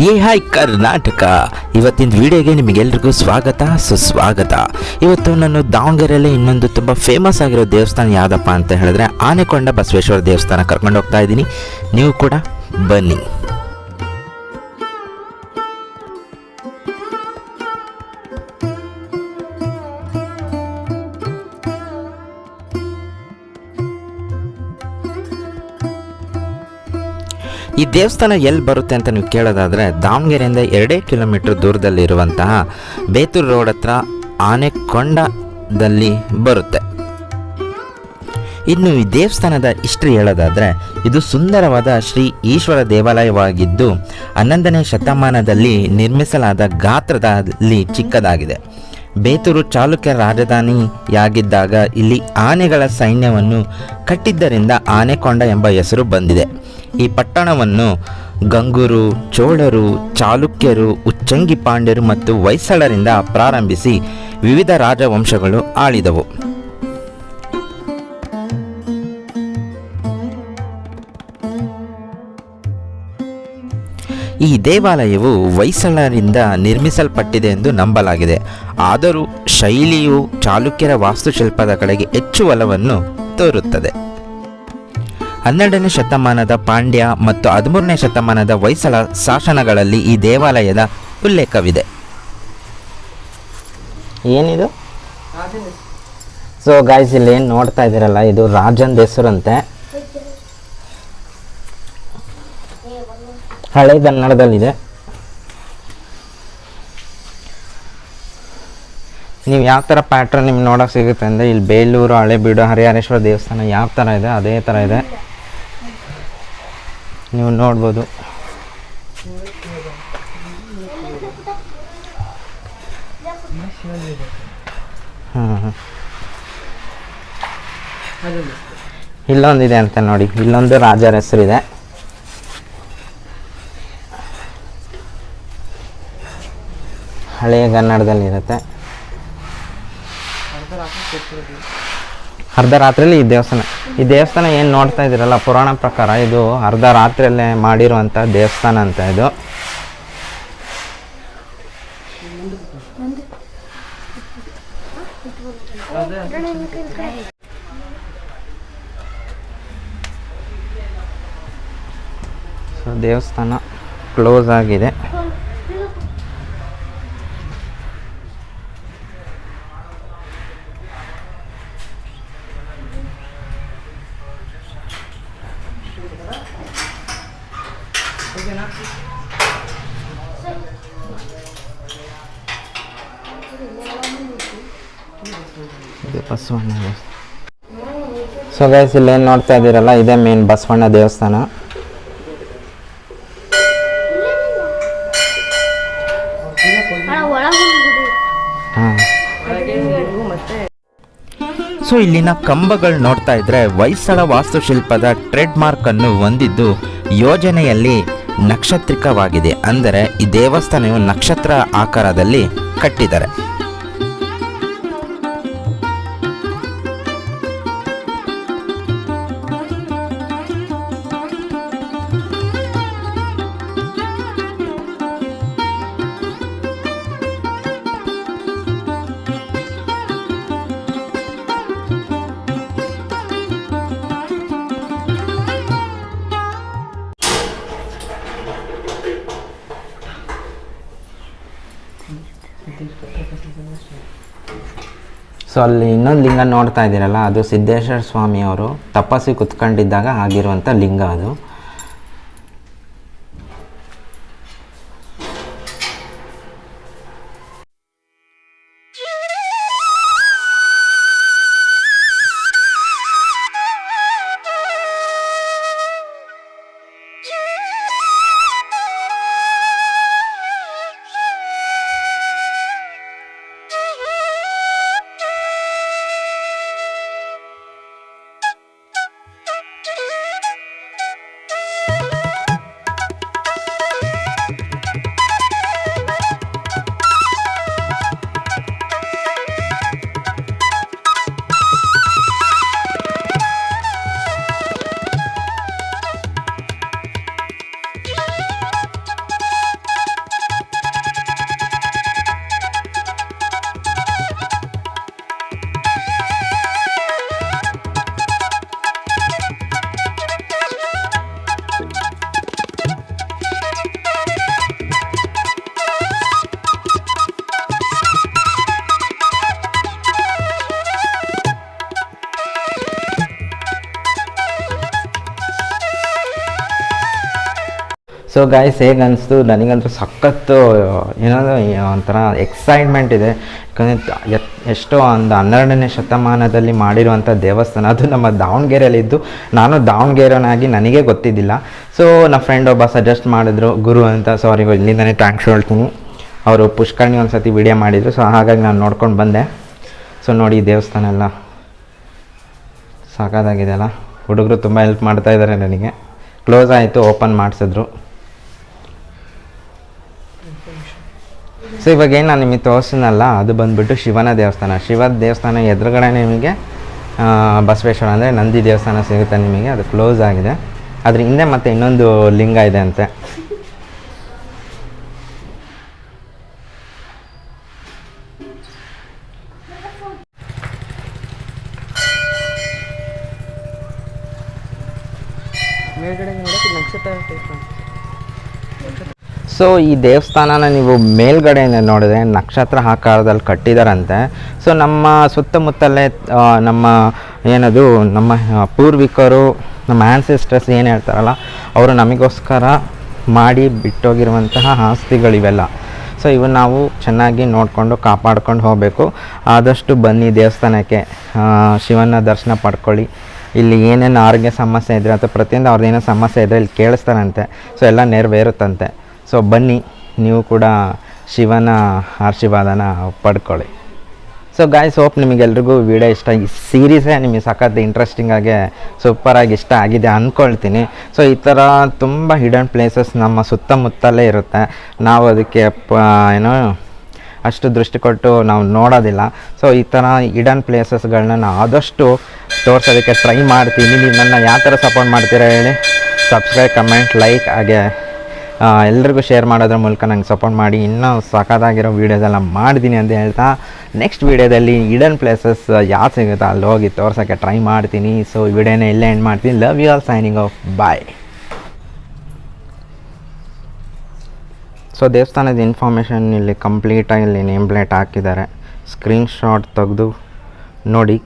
ಏ ಹಾಯ್ ಕರ್ನಾಟಕ. ಇವತ್ತಿನ ವಿಡಿಯೋಗೆ ನಿಮಗೆಲ್ರಿಗೂ ಸ್ವಾಗತ, ಸುಸ್ವಾಗತ. ಇವತ್ತು ನಾನು ದಾವಣಗೆರೆಯಲ್ಲಿ ಇನ್ನೊಂದು ತುಂಬ ಫೇಮಸ್ ಆಗಿರೋ ದೇವಸ್ಥಾನ ಯಾವುದಪ್ಪ ಅಂತ ಹೇಳಿದ್ರೆ ಆನೆಕೊಂಡ ಬಸವೇಶ್ವರ ದೇವಸ್ಥಾನ ಕರ್ಕೊಂಡು ಹೋಗ್ತಾ ಇದ್ದೀನಿ. ನೀವು ಕೂಡ ಬನ್ನಿ. ಈ ದೇವಸ್ಥಾನ ಎಲ್ಲಿ ಬರುತ್ತೆ ಅಂತ ನೀವು ಕೇಳೋದಾದರೆ ದಾವಣಗೆರೆಯಿಂದ ಎರಡೇ ಕಿಲೋಮೀಟ್ರ್ ದೂರದಲ್ಲಿರುವಂತಹ ಬೇತೂರು ರೋಡ್ ಹತ್ರ ಆನೆಕೊಂಡದಲ್ಲಿ ಬರುತ್ತೆ. ಇನ್ನು ಈ ದೇವಸ್ಥಾನದ ಹಿಸ್ಟ್ರಿ ಹೇಳೋದಾದರೆ ಇದು ಸುಂದರವಾದ ಶ್ರೀ ಈಶ್ವರ ದೇವಾಲಯವಾಗಿದ್ದು ಹನ್ನೊಂದನೇ ಶತಮಾನದಲ್ಲಿ ನಿರ್ಮಿಸಲಾದ ಗಾತ್ರದಲ್ಲಿ ಚಿಕ್ಕದಾಗಿದೆ. ಬೇತೂರು ಚಾಲುಕ್ಯ ರಾಜಧಾನಿಯಾಗಿದ್ದಾಗ ಇಲ್ಲಿ ಆನೆಗಳ ಸೈನ್ಯವನ್ನು ಕಟ್ಟಿದ್ದರಿಂದ ಆನೆಕೊಂಡ ಎಂಬ ಹೆಸರು ಬಂದಿದೆ. ಈ ಪಟ್ಟಣವನ್ನು ಗಂಗೂರು, ಚೋಳರು, ಚಾಲುಕ್ಯರು, ಉಚ್ಚಂಗಿ ಪಾಂಡ್ಯರು ಮತ್ತು ಹೊಯ್ಸಳರಿಂದ ಪ್ರಾರಂಭಿಸಿ ವಿವಿಧ ರಾಜವಂಶಗಳು ಆಳಿದವು. ಈ ದೇವಾಲಯವು ಹೊಯ್ಸಳರಿಂದ ನಿರ್ಮಿಸಲ್ಪಟ್ಟಿದೆ ಎಂದು ನಂಬಲಾಗಿದೆ. ಆದರೂ ಶೈಲಿಯು ಚಾಲುಕ್ಯರ ವಾಸ್ತುಶಿಲ್ಪದ ಕಡೆಗೆ ಹೆಚ್ಚು ಒಲವನ್ನು ತೋರುತ್ತದೆ. ಹನ್ನೆರಡನೇ ಶತಮಾನದ ಪಾಂಡ್ಯ ಮತ್ತು ಹದಿಮೂರನೇ ಶತಮಾನದ ಹೊಯ್ಸಳ ಶಾಸನಗಳಲ್ಲಿ ಈ ದೇವಾಲಯದ ಉಲ್ಲೇಖವಿದೆ. ಏನಿದು? ಸೊ ಗಾಯ್ಸ್ ಇಲ್ಲಿ ಏನು ನೋಡ್ತಾ ಇದ್ದೀರಲ್ಲ, ಇದು ರಾಜನ್ ಹೆಸರಂತೆ. ಹಳೆ ಕನ್ನಡದಲ್ಲಿದೆ. ನೀವು ಯಾವ ಥರ ಪ್ಯಾಟ್ರನ್ ನಿಮ್ಗೆ ನೋಡೋಕೆ ಸಿಗುತ್ತೆ ಅಂದರೆ ಇಲ್ಲಿ ಬೇಲೂರು, ಹಳೆಬೀಡು, ಹರಿಹರೇಶ್ವರ ದೇವಸ್ಥಾನ ಯಾವ ಥರ ಇದೆ, ಅದೇ ಥರ ಇದೆ. ನೀವು ನೋಡ್ಬೋದು. ಇಲ್ಲೊಂದಿದೆ ಅಂತ ನೋಡಿ, ಇಲ್ಲೊಂದು ರಾಜರ ಹೆಸರಿದೆ. ಹಳೆಯ ಕನ್ನಡದಲ್ಲಿರುತ್ತೆ ಅರ್ಧ ರಾತ್ರಿಯಲ್ಲಿ ಈ ದೇವಸ್ಥಾನ. ಈ ದೇವಸ್ಥಾನ ಏನು ನೋಡ್ತಾ ಇದ್ದೀರಲ್ಲ, ಪುರಾಣ ಪ್ರಕಾರ ಇದು ಅರ್ಧ ರಾತ್ರಿಯಲ್ಲೇ ಮಾಡಿರುವಂಥ ದೇವಸ್ಥಾನ ಅಂತ ಇದು. ದೇವಸ್ಥಾನ ಕ್ಲೋಸ್ ಆಗಿದೆ ಇದು ಬಸವಣ್ಣ ಸೊ ಗೈಸ್ ಇಲ್ಲಿ ಏನು ನೋಡ್ತಾ ಇದ್ದೀರಲ್ಲ ಇದೇ ಮೇನ್ ಬಸವಣ್ಣ ದೇವಸ್ಥಾನ. ಸೊ ಇಲ್ಲಿನ ಕಂಬಗಳು ನೋಡ್ತಾ ಇದ್ರೆ ಹೊಯ್ಸಳ ವಾಸ್ತುಶಿಲ್ಪದ ಟ್ರೆಡ್ ಮಾರ್ಕ್ ಅನ್ನು ಹೊಂದಿದ್ದು ಯೋಜನೆಯಲ್ಲಿ ನಕ್ಷತ್ರಿಕವಾಗಿದೆ. ಅಂದರೆ ಈ ದೇವಸ್ಥಾನವು ನಕ್ಷತ್ರ ಆಕಾರದಲ್ಲಿ ಕಟ್ಟಿದ್ದಾರೆ. ಸೊ ಅಲ್ಲಿ ಇನ್ನೊಂದು ಲಿಂಗ ನೋಡ್ತಾ ಇದ್ದೀರಲ್ಲ, ಅದು ಸಿದ್ದೇಶ್ವರ ಸ್ವಾಮಿ ಅವರು ತಪಸ್ಸಿ ಕುತ್ಕೊಂಡಿದ್ದಾಗ ಆಗಿರುವಂಥ ಲಿಂಗ ಅದು. ಸೊ ಗಾಯ್ಸ್ ಹೇಗೆ ಅನಿಸ್ತು? ನನಗಂತೂ ಸಖತ್ತು, ಏನಾದರೂ ಒಂಥರ ಎಕ್ಸೈಟ್ಮೆಂಟ್ ಇದೆ. ಯಾಕಂದರೆ ಎಷ್ಟೋ ಒಂದು ಹನ್ನೆರಡನೇ ಶತಮಾನದಲ್ಲಿ ಮಾಡಿರುವಂಥ ದೇವಸ್ಥಾನ, ಅದು ನಮ್ಮ ದಾವಣಗೆರೆಯಲ್ಲಿದ್ದು. ನಾನು ದಾವಣಗೆರೆನಾಗಿ ನನಗೆ ಗೊತ್ತಿದ್ದಿಲ್ಲ. ಸೊ ನಮ್ಮ ಫ್ರೆಂಡ್ ಒಬ್ಬ ಸಜೆಸ್ಟ್ ಮಾಡಿದ್ರು, ಗುರು ಅಂತ ಸೊ ಅವರಿಗೆ ಇಲ್ಲಿಂದನೇ ಥ್ಯಾಂಕ್ಸ್ ಹೇಳ್ತೀನಿ. ಅವರು ಪುಷ್ಕರ್ಣಿ ಒಂದು ಸತಿ ವಿಡಿಯೋ ಮಾಡಿದರು. ಸೊ ಹಾಗಾಗಿ ನಾನು ನೋಡ್ಕೊಂಡು ಬಂದೆ. ಸೊ ನೋಡಿ ದೇವಸ್ಥಾನ ಎಲ್ಲ. ಸಾಕಾಗಿದೆ ಅಲ್ಲ? ಹುಡುಗರು ತುಂಬ ಹೆಲ್ಪ್ ಮಾಡ್ತಾ ಇದ್ದಾರೆ ನನಗೆ. ಕ್ಲೋಸ್ ಆಯಿತು ಓಪನ್ ಮಾಡಿಸಿದ್ರು. ಸೊ ಇವಾಗ ಏನು ನಾನು ನಿಮಗೆ ತೋರಿಸಿನಲ್ಲ ಅದು ಬಂದುಬಿಟ್ಟು ಶಿವನ ದೇವಸ್ಥಾನ. ಶಿವ ದೇವಸ್ಥಾನ ಎದುರುಗಡೆ ನಿಮಗೆ ಬಸವೇಶ್ವರ ಅಂದರೆ ನಂದಿ ದೇವಸ್ಥಾನ ಸಿಗುತ್ತೆ ನಿಮಗೆ, ಅದು ಕ್ಲೋಸ್ ಆಗಿದೆ. ಅದ್ರ ಹಿಂದೆ ಮತ್ತೆ ಇನ್ನೊಂದು ಲಿಂಗ ಇದೆ ಅಂತೆ. ಮೇಲ್ಗಡೆ ನೋಡೋಕೆ ನಕ್ಷತ್ರ ಸೊ ಈ ದೇವಸ್ಥಾನನ ನೀವು ಮೇಲ್ಗಡೆಯಿಂದ ನೋಡಿದ್ರೆ ನಕ್ಷತ್ರ ಆಕಾರದಲ್ಲಿ ಕಟ್ಟಿದಾರಂತೆ. ಸೊ ನಮ್ಮ ಸುತ್ತಮುತ್ತಲೇ ನಮ್ಮ ಏನದು, ನಮ್ಮ ಪೂರ್ವಿಕರು, ನಮ್ಮ ಆ್ಯನ್ಸೆಸ್ಟರ್ಸ್ ಏನು ಹೇಳ್ತಾರಲ್ಲ, ಅವರು ನಮಗೋಸ್ಕರ ಮಾಡಿ ಬಿಟ್ಟೋಗಿರುವಂತಹ ಆಸ್ತಿಗಳಿವೆಲ್ಲ. ಸೊ ಇವು ನಾವು ಚೆನ್ನಾಗಿ ನೋಡಿಕೊಂಡು ಕಾಪಾಡ್ಕೊಂಡು ಹೋಗಬೇಕು. ಆದಷ್ಟು ಬನ್ನಿ ದೇವಸ್ಥಾನಕ್ಕೆ. ಶಿವನ ದರ್ಶನ ಪಡ್ಕೊಳ್ಳಿ. ಇಲ್ಲಿ ಏನೇನು ಆರೋಗ್ಯ ಸಮಸ್ಯೆ ಇದ್ರೆ, ಅಥವಾ ಪ್ರತಿಯೊಂದು ಅವ್ರದ್ದು ಏನೋ ಸಮಸ್ಯೆ ಇದ್ದರೆ ಇಲ್ಲಿ ಕೇಳಿಸ್ತಾರಂತೆ. ಸೊ ಎಲ್ಲ ನೆರವೇರುತ್ತಂತೆ. ಸೊ ಬನ್ನಿ, ನೀವು ಕೂಡ ಶಿವನ ಆಶೀರ್ವಾದನ ಪಡ್ಕೊಳ್ಳಿ. ಸೊ ಗಾಯ್ಸ್ ಹೋಪ್ ನಿಮಗೆಲ್ರಿಗೂ ವಿಡಿಯೋ ಇಷ್ಟ ಈ ಸೀರೀಸೇ ನಿಮಗೆ ಸಖತ್ ಇಂಟ್ರೆಸ್ಟಿಂಗಾಗೆ ಸೂಪರಾಗಿ ಇಷ್ಟ ಆಗಿದೆ ಅಂದ್ಕೊಳ್ತೀನಿ ಸೊ ಈ ಥರ ತುಂಬ ಹಿಡನ್ ಪ್ಲೇಸಸ್ ನಮ್ಮ ಸುತ್ತಮುತ್ತಲೇ ಇರುತ್ತೆ. ನಾವು ಅದಕ್ಕೆ, ಪ, ಏನೋ, ಅಷ್ಟು ದೃಷ್ಟಿ ಕೊಟ್ಟು ನಾವು ನೋಡೋದಿಲ್ಲ. ಸೊ ಈ ಥರ ಹಿಡನ್ ಪ್ಲೇಸಸ್ಗಳನ್ನ ನಾನು ಆದಷ್ಟು ತೋರಿಸೋದಕ್ಕೆ ಟ್ರೈ ಮಾಡ್ತೀನಿ. ನೀವು ನನ್ನ ಯಾವ ಥರ ಸಪೋರ್ಟ್ ಮಾಡ್ತೀರಾ ಹೇಳಿ? ಸಬ್ಸ್ಕ್ರೈಬ್ ಕಮೆಂಟ್ ಲೈಕ್ ಹಾಗೆ ಎಲ್ಲರಿಗೂ ಶೇರ್ ಮಾಡೋದ್ರ ಮೂಲಕ ನಂಗೆ ಸಪೋರ್ಟ್ ಮಾಡಿ. ಇನ್ನೂ ಸಖತ್ತಾಗಿರೋ ವೀಡಿಯೋಸೆಲ್ಲ ಮಾಡ್ತೀನಿ ಅಂತ ಹೇಳ್ತಾ ನೆಕ್ಸ್ಟ್ ವೀಡಿಯೋದಲ್ಲಿ ಇಡನ್ ಪ್ಲೇಸಸ್ ಯಾವ ಸಿಗುತ್ತಾ ಅಲ್ಲಿ ಹೋಗಿ ತೋರ್ಸೋಕ್ಕೆ ಟ್ರೈ ಮಾಡ್ತೀನಿ. ಸೊ ಈ ವಿಡಿಯೋನ ಇಲ್ಲೇ ಎಂಡ್ ಮಾಡ್ತೀನಿ. Love you all signing off bye so ದೇವಸ್ಥಾನದ ಇನ್ಫಾರ್ಮೇಷನ್ ಇಲ್ಲಿ ಕಂಪ್ಲೀಟಾಗಿ ಇಲ್ಲಿ ನೇಮ್ ಪ್ಲೇಟ್ ಹಾಕಿದ್ದಾರೆ. ಸ್ಕ್ರೀನ್ ಶಾಟ್ ತೆಗೆದು ನೋಡಿ.